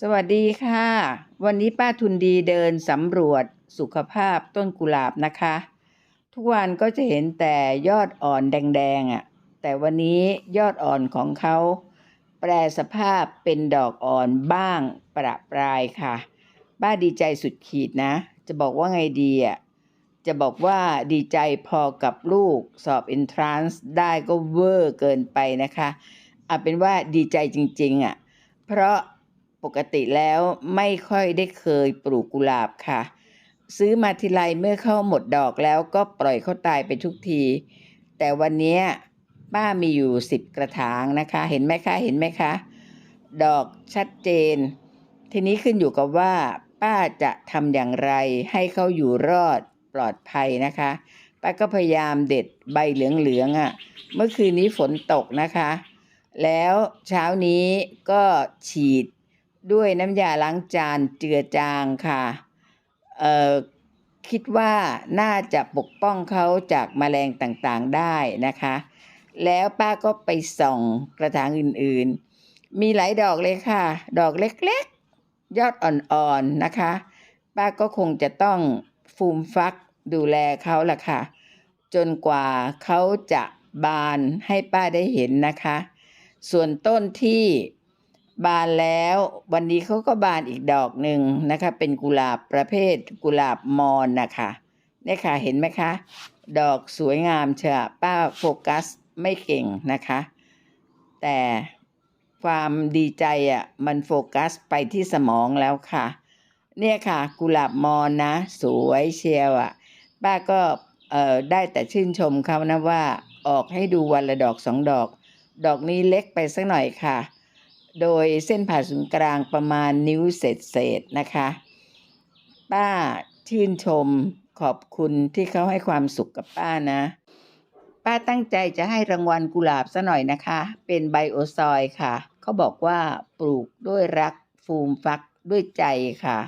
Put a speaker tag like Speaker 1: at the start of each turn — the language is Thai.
Speaker 1: สวัสดีค่ะ วันนี้ป้าทุนดีเดินสำรวจสุขภาพต้นกุหลาบนะคะ ทุกวันก็จะเห็นแต่ยอดอ่อนแดงๆอะ่ะแต่วันนี้ยอดอ่อนของเขาแปลสภาพเป็นดอกอ่อนบ้างประปรายค่ะ ป้าดีใจสุดขีดนะ จะบอกว่าไงดีอะจะบอกว่าดีใจพอกับลูกสอบ entrance ได้ก็เวอร์เกินไปนะคะเอาเป็นว่าดีใจจริงๆอะเพราะ ปกติแล้วไม่ค่อยได้เคยปลูกกุหลาบค่ะ ซื้อมาทีไรเมื่อเข้าหมดดอกแล้วก็ปล่อยเขาตายไปทุกที แต่วันนี้ป้ามีอยู่สิบกระถางนะคะ เห็นไหมคะเห็นไหมคะ ดอกชัดเจน ทีนี้ขึ้นอยู่กับว่า ป้าจะทำอย่างไรให้เขาอยู่รอดปลอดภัยนะคะ ป้าก็พยายามเด็ดใบเหลืองๆอะ่ะ เมื่อคืนนี้ฝนตกนะคะ แล้วเช้านี้ก็ฉีด ด้วยน้ำยาล้างจานเจือจางค่ะเอ่อคิดว่าน่าจะปกป้องเขาจากแมลงต่างๆได้นะคะ แล้วป้าก็ไปส่องกระถางอื่นๆ มีหลายดอกเลยค่ะ ดอกเล็กๆ ยอดอ่อนๆนะคะ ป้าก็คงจะต้องฟูมฟักดูแลเขาล่ะค่ะ จนกว่าเขาจะบานให้ป้าได้เห็นนะคะ ส่วนต้นที่ บานแล้ววันนี้เขาก็บานอีกดอกหนึ่งนะคะ เป็นกุหลาบประเภทกุหลาบมอนนะคะเนี่ยค่ะเห็นไหมคะ ดอกสวยงามเชียวป้าโฟกัสไม่เก่งนะคะ แต่ความดีใจอะมันโฟกัสไปที่สมองแล้วค่ะ เนี่ยค่ะ กุหลาบมอนนะ สวยเชียวอะป้าก็เอ่อได้แต่ชื่นชมเขานะว่าออกให้ดูวันละดอกสองดอก ดอกนี้เล็กไปสักหน่อยค่ะ โดยเส้นผ่าศูนย์กลางประมาณนิ้วเศษเศษๆนะคะ ป้าชื่นชมขอบคุณที่เขาให้ความสุขกับป้านะ ป้าตั้งใจจะให้รางวัลกุหลาบซะหน่อยนะคะ เป็นไบโอซอยค่ะ เขาบอกว่าปลูกด้วยรักฟูมฟักด้วยใจค่ะ